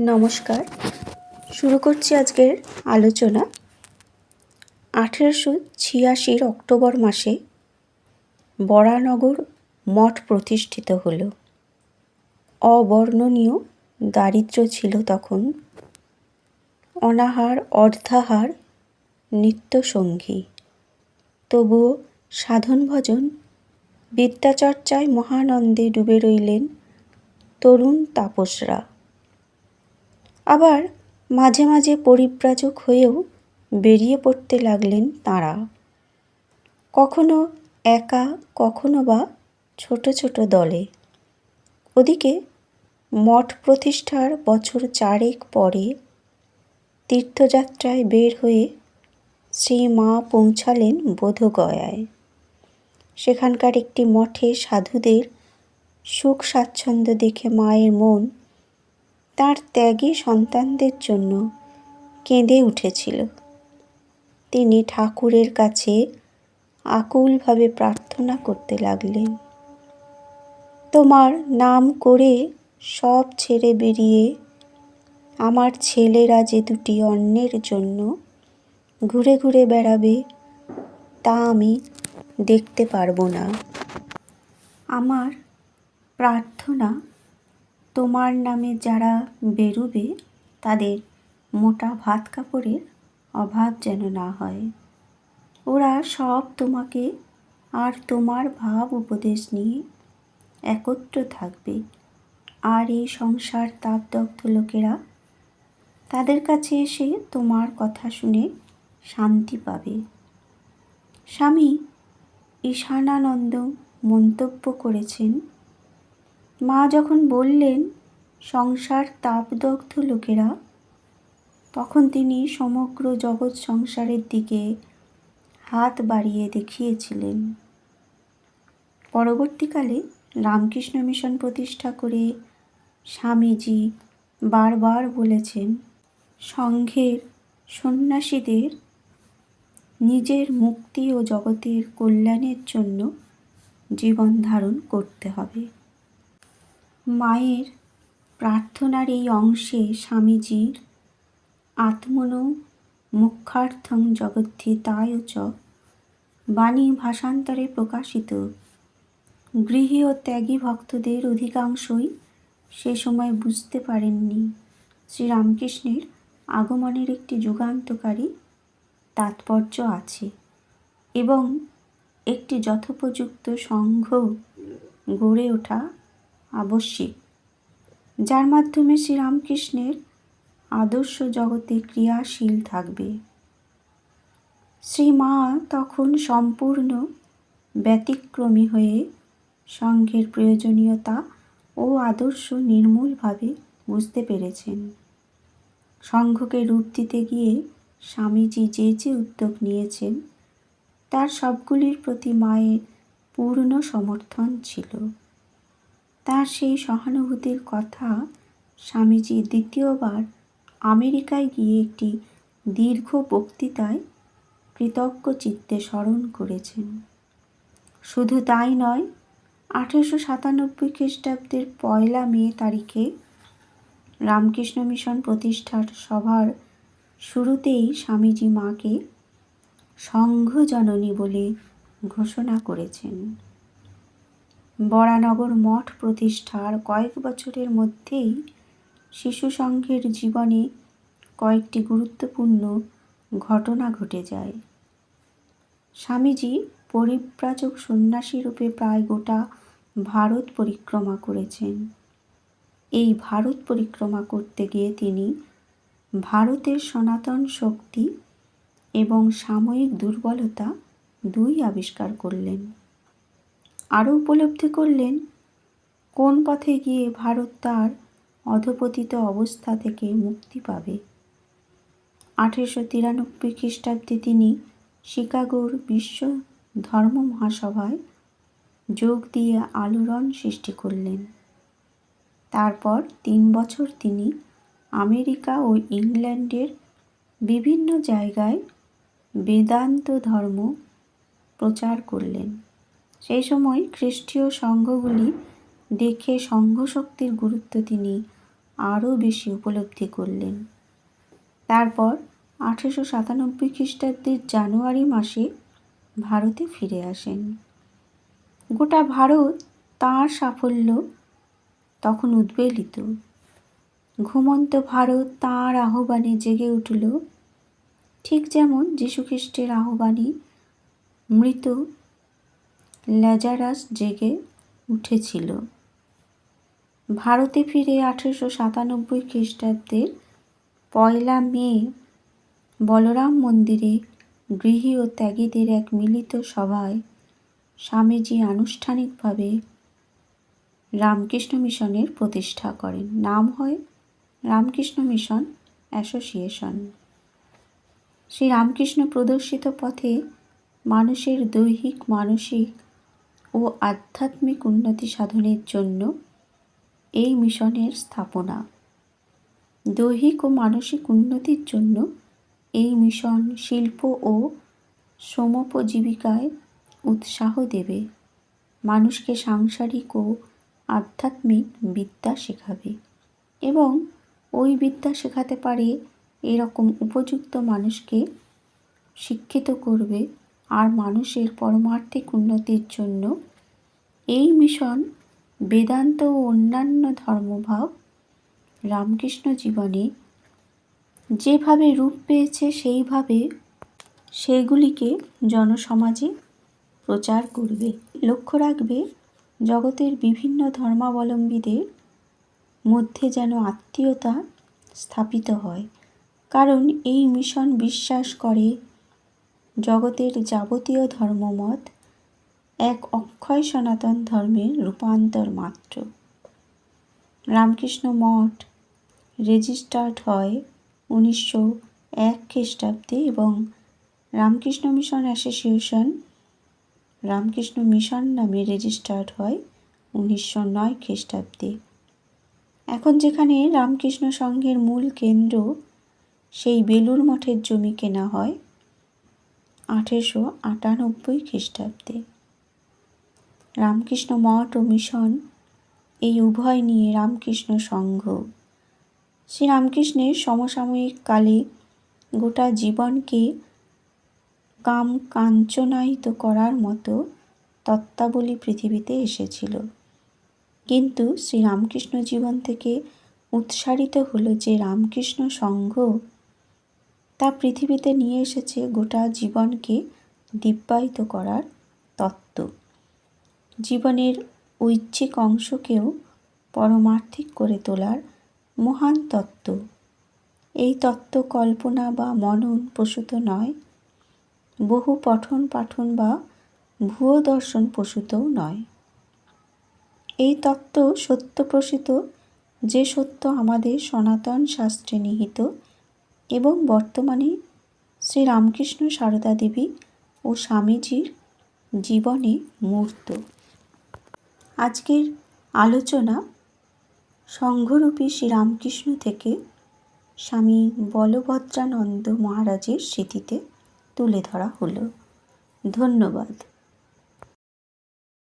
নমস্কার। শুরু করছি আজকের আলোচনা। আঠেরোশো ছিয়াশির অক্টোবর মাসে বরানগর মঠ প্রতিষ্ঠিত হল। অবর্ণনীয় দারিদ্র্য ছিল তখন। অনাহার, অর্ধাহার, নিত্যসঙ্গী। তবুও সাধন ভজন বিদ্যাচর্চায় মহানন্দে ডুবে রইলেন তরুণ তাপসরা। আবার মাঝে মাঝে পরিব্রাজক হয়েও বেরিয়ে পড়তে লাগলেন তাঁরা। কখনো একা, কখনো বা ছোট ছোট দলে। ওদিকে মঠ প্রতিষ্ঠার বছর চারেক পরে তীর্থযাত্রায় বের হয়ে শ্রী মা পৌঁছালেন বোধগয়ায়। সেখানকার একটি মঠে সাধুদের সুখ স্বাচ্ছন্দ্য দেখে মায়ের মন তার ত্যাগী সন্তানদের জন্য কেঁদে উঠেছিল। তিনি ঠাকুরের কাছে আকুলভাবে প্রার্থনা করতে লাগলেন, তোমার নাম করে সব ছেড়ে বেরিয়ে আমার ছেলেরা যে দুটি অন্যের জন্য ঘুরে ঘুরে বেড়াবে, তা আমি দেখতে পারব না। আমার প্রার্থনা তোমার নামে যারা বেরুবে, তাদের মোটা ভাত কাপড়ের অভাব যেন না হয়। ওরা সব তোমাকে আর তোমার ভাব উপদেশ নিয়ে একত্র থাকবে। আর এই সংসার তাপদগ্ধ লোকেরা তাদের কাছে এসে তোমার কথা শুনে শান্তি পাবে। স্বামী ঈশানানন্দ মন্তব্য করেছেন মা যখন বললেন, সংসার তাপদগ্ধ লোকেরা? তখন তিনি সমগ্র জগৎ সংসারের দিকে হাত বাড়িয়ে দেখিয়েছিলেন। পরবর্তীকালে রামকৃষ্ণ মিশন প্রতিষ্ঠা করে স্বামীজি বারবার বলেছেন সংঘের সন্ন্যাসীদের নিজের মুক্তি ও জগতের কল্যাণের জন্য জীবন ধারণ করতে হবে। মায়ের প্রার্থনার এই অংশে স্বামীজির আত্মনো মুখ্যার্থং জগদ্ধিতায় চ। বাণী ভাষান্তরে প্রকাশিত। গৃহী ও ত্যাগী ভক্তদের অধিকাংশই সে সময় বুঝতে পারেননি। শ্রীরামকৃষ্ণের আগমনের একটি যুগান্তকারী তাৎপর্য আছে এবং একটি যথোপযুক্ত সংঘ গড়ে ওঠা আবশ্যিক। যার মাধ্যমে শ্রীরামকৃষ্ণের আদর্শ জগতে ক্রিয়াশীল থাকবে। শ্রীমা তখন সম্পূর্ণ ব্যতিক্রমী হয়ে সংঘের প্রয়োজনীয়তা ও আদর্শ নির্মূলভাবে বুঝতে পেরেছেন। সংঘকে রূপ দিতে গিয়ে স্বামীজি যে যে উদ্যোগ নিয়েছেন, তার সবগুলির প্রতি মায়ের পূর্ণ সমর্থন ছিল। তার সেই সহানুভূতির কথা স্বামীজি দ্বিতীয়বার আমেরিকায় গিয়ে একটি দীর্ঘ বক্তৃতায় কৃতজ্ঞ চিত্তে স্মরণ করেছেন। শুধু তাই নয়, আঠেরোশো সাতানব্বই খ্রিস্টাব্দের পয়লা মে তারিখে রামকৃষ্ণ মিশন প্রতিষ্ঠার সভার শুরুতেই স্বামীজি মাকে সংঘজননী বলে ঘোষণা করেছেন। বরানগর মঠ প্রতিষ্ঠার কয়েক বছরের মধ্যেই শিশু সংঘের জীবনে কয়েকটি গুরুত্বপূর্ণ ঘটনা ঘটে যায়। স্বামীজি পরিব্রাজক সন্ন্যাসী রূপে প্রায় গোটা ভারত পরিক্রমা করেছেন। এই ভারত পরিক্রমা করতে গিয়ে তিনি ভারতের সনাতন শক্তি এবং সাময়িক দুর্বলতা দুই আবিষ্কার করলেন। আরও উপলব্ধি করলেন, কোন পথে গিয়ে ভারত তার অধপতিত অবস্থা থেকে মুক্তি পাবে? আঠেরোশো তিরানব্বই খ্রিস্টাব্দে তিনি শিকাগোর বিশ্ব ধর্ম মহাসভায় যোগ দিয়ে আলোড়ন সৃষ্টি করলেন। তারপর তিন বছর তিনি আমেরিকা ও ইংল্যান্ডের বিভিন্ন জায়গায় বেদান্ত ধর্ম প্রচার করলেন। সেই সময় খ্রিস্টীয় সংঘগুলি দেখে সংঘশক্তির গুরুত্ব তিনি আরও বেশি উপলব্ধি করলেন। তারপর আঠেরোশো সাতানব্বই খ্রিস্টাব্দের জানুয়ারি মাসে ভারতে ফিরে আসেন। গোটা ভারত তাঁর সাফল্য তখন উদ্বেলিত। ঘুমন্ত ভারত তাঁর আহ্বানে জেগে উঠল, ঠিক যেমন যীশুখ্রিস্টের আহ্বানে মৃত ল্যাজারাস জেগে উঠেছিল। ভারতে ফিরে আঠেরোশো সাতানব্বই খ্রিস্টাব্দের পয়লা মে, বলরাম মন্দিরে গৃহী ও ত্যাগীদের এক মিলিত সভায় স্বামীজি আনুষ্ঠানিকভাবে রামকৃষ্ণ মিশনের প্রতিষ্ঠা করেন। নাম হয় রামকৃষ্ণ মিশন অ্যাসোসিয়েশন। শ্রী রামকৃষ্ণ প্রদর্শিত পথে মানুষের দৈহিক, মানসিক ও আধ্যাত্মিক উন্নতি সাধনের জন্য এই মিশনের স্থাপনা। দৈহিক ও মানসিক উন্নতির জন্য এই মিশন শিল্প ও শ্রমোপজীবিকায় উৎসাহ দেবে। মানুষকে সাংসারিক ও আধ্যাত্মিক বিদ্যা শেখাবে এবং ওই বিদ্যা শেখাতে পারে এরকম উপযুক্ত মানুষকে শিক্ষিত করবে আর মানুষের পরমার্থিক উন্নতির জন্য এই মিশন বেদান্ত ও অন্যান্য ধর্মভাব রামকৃষ্ণ জীবনে যেভাবে রূপ পেয়েছে সেইভাবে সেগুলিকে জনসমাজে প্রচার করবে। লক্ষ্য রাখবে, জগতের বিভিন্ন ধর্মাবলম্বীদের মধ্যে যেন আত্মীয়তা স্থাপিত হয়। কারণ এই মিশন বিশ্বাস করে জগতের যাবতীয় ধর্মমত এক অক্ষয় সনাতন ধর্মের রূপান্তর মাত্র। রামকৃষ্ণ মঠ রেজিস্টার্ড হয় উনিশশো এক খ্রিস্টাব্দে এবং Ramakrishna mission association Ramakrishna mission নামে রেজিস্টার্ড হয় উনিশশো নয় খ্রিস্টাব্দে। এখন যেখানে রামকৃষ্ণ সংঘের মূল কেন্দ্র, সেই বেলুর মঠের জমি কেনা হয় আঠেরোশো আটানব্বই খ্রিস্টাব্দে। রামকৃষ্ণ মঠ ও মিশন, এই উভয় নিয়ে রামকৃষ্ণ সংঘ। শ্রী রামকৃষ্ণের সমসাময়িক কালে গোটা জীবনকে কাম কাঞ্চনায়িত করার মতো তত্ত্বাবলী পৃথিবীতে এসেছিল। কিন্তু শ্রীরামকৃষ্ণ জীবন থেকে উৎসারিত হলো যে রামকৃষ্ণ সংঘ তা পৃথিবীতে নিয়ে এসেছে গোটা জীবনকে দিব্যায়িত করার তত্ত্ব। জীবনের ঐচ্ছিক অংশকেও পরমার্থিক করে তোলার মহান তত্ত্ব। এই তত্ত্ব কল্পনা বা মনন প্রসূত নয়, বহু পঠন পাঠন বা ভুয়ো দর্শন প্রসূতও নয়। এই তত্ত্ব সত্য প্রসিত, যে সত্য আমাদের সনাতন শাস্ত্রে নিহিত এবং বর্তমানে শ্রী রামকৃষ্ণ সারদা দেবী ও স্বামীজির জীবনে মূর্ত। আজকের আলোচনা সংঘরূপী শ্রীরামকৃষ্ণ থেকে স্বামী বলভদ্রানন্দ মহারাজের স্মৃতিতে তুলে ধরা হলো। ধন্যবাদ।